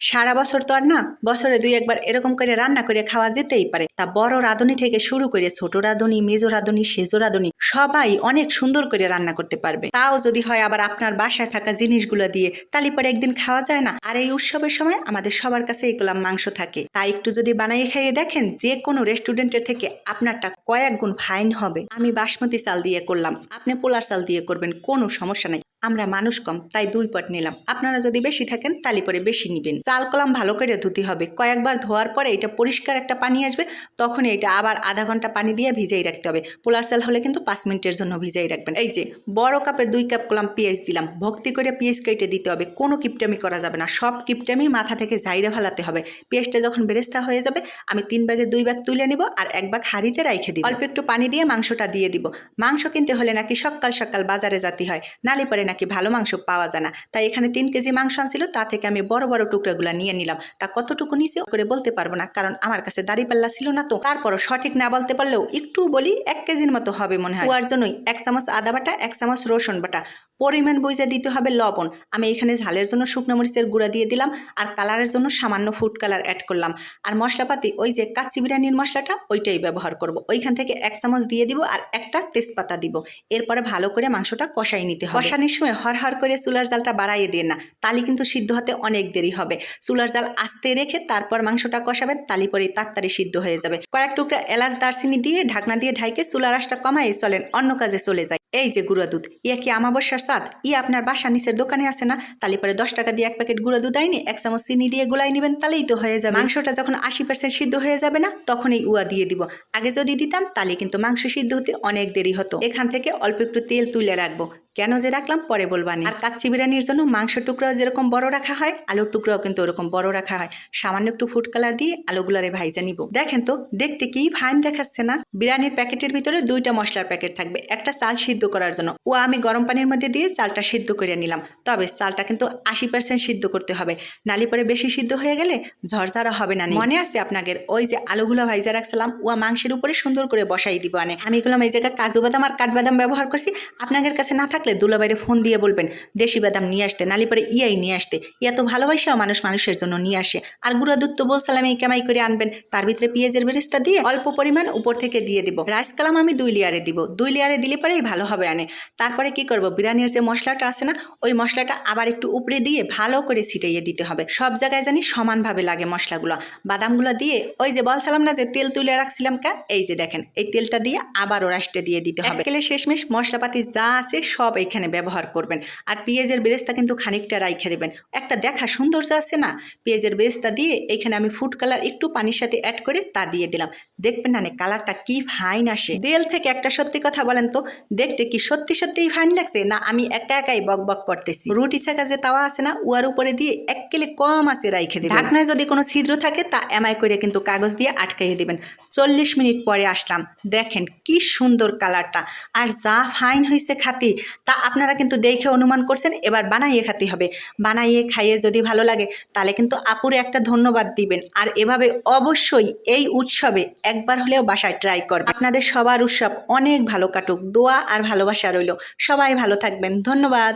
সারা বছর তো আর না, বছরে দুই একবার এরকম করে রান্না করে খাওয়া যেতেই পারে। তা বড় রাঁধুনি থেকে শুরু করে ছোট রাঁধুনি, মেজো রাঁধুনি, সেজো রাঁধুনি, সবাই অনেক সুন্দর করে রান্না করতে পারবে। তাও যদি হয় আবার আপনার বাসায় থাকা জিনিসগুলো দিয়ে, তাহলে পরে একদিন খাওয়া যায় না। আর এই উৎসবের সময় আমাদের সবার কাছে এগুলো মাংস থাকে। তা একটু যদি বানাইয়ে খাইয়ে দেখেন, যে কোনো রেস্টুরেন্টের থেকে আপনারটা কয়েক গুণ ফাইন হবে। আমি বাসমতি চাল দিয়ে করলাম। আপনি পোলার চাল দিয়ে করবেন, কোনো সমস্যা নাই। আমরা মানুষ কম, তাই দুই পট নিলাম। আপনারা যদি বেশি থাকেন, তালি পরে বেশি নিবেন। চাল কলাম ভালো করে ধুতে হবে। কয়েকবার ধোয়ার পরে এটা পরিষ্কার একটা পানি আসবে তখন এটা আবার আধা ঘণ্টা পানি দিয়ে ভিজাই রাখতে হবে। পোলার চাল হলে কিন্তু পাঁচ মিনিটের জন্য ভিজাই রাখবেন। এই যে, বড় কাপের দুই কাপ কলাম পেঁয়াজ দিলাম। ভক্তি করে পেঁয়াজ কেটে দিতে হবে। কোনো কিপটামি করা যাবে না। সব কিপটামি মাথা থেকে ঝাইরে ফেলাতে হবে। পেঁয়াজটা যখন বেরেস্তা হয়ে যাবে, আমি তিন ব্যাগের দুই ব্যাগ তুলে নিব আর এক ব্যাগ হাঁড়িতে রাইখে দিব। অল্প একটু পানি দিয়ে মাংসটা দিয়ে দিব। মাংস কিনতে হলে নাকি সকাল সকাল বাজারে যাতে হয়। নালি পরে নাকি ভালো মাংস পাওয়া যায় না। তাই এখানে তিন কেজি মাংস আনছিল, তা থেকে আমি বড় বড় টুকরাগুলো নিয়ে নিলাম। তা কতটুকু নিচে করে বলতে পারব না, কারণ আমার কাছে দাড়ি পাল্লা ছিল না তো। তারপরও সঠিক না বলতে পারলেও একটু বলি, এক কেজির মতো হবে মনে হয়। ওয়ার জন্যই এক চামচ আদা বাটা, এক চামচ রসুন বাটা। পরিমাণ বুঝে দিতে হবে লবণ। আমি এখানে ঝালের জন্য শুকনো মরিচের গুঁড়া দিয়ে দিলাম, আর কালারের জন্য সামান্য ফুড কালার অ্যাড করলাম। আর মশলাপাতি, ওই যে কাচ্চি বিরিয়ানির মশলাটা, ওইটাই ব্যবহার করব। ওইখান থেকে এক চামচ দিয়ে দিব, আর একটা তেজপাতা দিব। এরপরে ভালো করে মাংসটা কষাই নিতে হবে। কষানোর সময় হর করে চুলার জালটা বাড়াইয়ে দিয়ে না, তালি কিন্তু সিদ্ধ হতে অনেক দেরি হবে। চুলার জাল আস্তে রেখে তারপর মাংসটা কষাবেন, তালি পরে তাড়াতাড়ি সিদ্ধ হয়ে যাবে। কয়েক টুকরা এলাচ দারচিনি দিয়ে ঢাকনা দিয়ে ঢাইকে চুলার আশটা কমাই চলেন, অন্য কাজে চলে যায় এই যে গুঁড়া দুধ, ইয়া কি আমাবস্যার স্বাদ? ই আপনার বাসা নিচের দোকানে আছে না? তাহলে পরে দশ টাকা দিয়ে এক প্যাকেট গুঁড়া দুধ আইনি, এক চামচ চিনি দিয়ে গোলাই নেবেন, তাহলেই তো হয়ে যাবে। মাংসটা যখন আশি পার্সেন্ট সিদ্ধ হয়ে যাবে না, তখন এই উয়া দিয়ে দিব। আগে যদি দিতাম, তাহলে কিন্তু মাংস সিদ্ধ হতে অনেক দেরি হতো। এখান থেকে অল্প একটু তেল তুলে রাখব। কেন যে রাখলাম, পরে বলবানি আর কাচ্চি বিরিয়ানির জন্য মাংস টুকরাও যেরকম বড় রাখা হয়, আলুর টুকরাও কিন্তু ওরকম বড় রাখা হয়। সামান্য একটু ফুড কালার দিয়ে আলুগুলারে ভাইজা নিব। দেখেন তো, দেখতে কি ফাইন দেখাচ্ছে না? বিরিয়ানির প্যাকেটের ভিতরে দুইটা মশলার প্যাকেট থাকবে। একটা চাল সিদ্ধ করার জন্য। ও আমি গরম পানির মধ্যে দিয়ে চালটা সিদ্ধ করে নিলাম। তবে চালটা কিন্তু আশি পার্সেন্ট সিদ্ধ করতে হবে। নালি পরে বেশি সিদ্ধ হয়ে গেলে ঝরঝরা হবে না মনে আছে আপনাদের? ওই যে আলুগুলো ভাইজা রাখছিলাম, ও মাংসের উপরে সুন্দর করে বসাই দিব আনে। আমি এগুলো এই জায়গায় কাজু বাদাম আর কাঠবাদাম ব্যবহার করছি। আপনাদের কাছে না থাকলে দুলাবাইরে ফোন দিয়ে বলবেন, দেশি বাদাম নিয়ে আসতে। নালি পরে ইয়াই নিয়ে আসতে। ইয়া তো ভালোবাসাও মানুষ মানুষের জন্য নিয়ে আসে। আর গুঁড়া দুধ তো বলছিলাম এই কামাই করে আনবেন। তার ভিতরে পেঁয়াজের বেরেস্তা দিয়ে অল্প পরিমাণ উপর থেকে দিয়ে দিব। রাইস কালাম আমি দুই লেয়ারে দিব। দুই লেয়ারে দিলে পরেই ভালো হবে আনে। তারপরে কি করব? বিরিয়ানির যে মশলাটা আছে না, ওই মশলাটা আবার একটু উপরে দিয়ে ভালো করে ছিটাইয়ে দিতে হবে। সব জায়গায় জানি সমানভাবে লাগে মশলাগুলো। বাদামগুলো দিয়ে ওই যে বলছিলাম না যে তেল তুলে রাখছিলাম কা, এই যে দেখেন, এই তেলটা দিয়ে আবারও রাষ্ট্রে দিয়ে দিতে হবে। কেলে শেষমেশ মশলাপাতি যা আছে সব এখানে ব্যবহার করবেন। আর পেঁয়াজের বেরেস্তা কিন্তু খানিকটা রাইখে দেবেন। একটা দেখা সৌন্দর্য আছে না, পেঁয়াজের বেরেস্তা দিয়ে এখানে আমি ফুড কালার একটু পানির সাথে অ্যাড করে তা দিয়ে দিলাম। দেখবেন না কালারটা কি ফাইন আসে। তেল থেকে একটা সত্যি কথা বলেন তো, দেখতে কি সত্যি সত্যিই ফাইন লাগছে? না, আমি একা একাই বক বক করতেছি। রুটি ছাকা যে তাওয়া আছে না, উয়ার উপরে দিয়ে এক কেলে কম আছে রাইখে দেবেন। ঢাকনায় যদি কোনো ছিদ্র থাকে, তা এমআই করে কিন্তু কাগজ দিয়ে আটকাইয়ে দিবেন। চল্লিশ মিনিট পরে আসলাম। দেখেন কি সুন্দর কালারটা। আর যা ফাইন হয়েছে খাতি তা আপনারা কিন্তু দেখে অনুমান করছেন, এবার বানাইয়ে খাতি হবে। বানাইয়ে খাইয়ে যদি ভালো লাগে তাহলে কিন্তু আপুরে একটা ধন্যবাদ দিবেন। আর এভাবে অবশ্যই এই উৎসবে একবার হলেও বাসায় ট্রাই করবেন। আপনাদের সবার উৎসব অনেক ভালো কাটুক। দোয়া আর ভালোবাসা রইল। সবাই ভালো থাকবেন। ধন্যবাদ।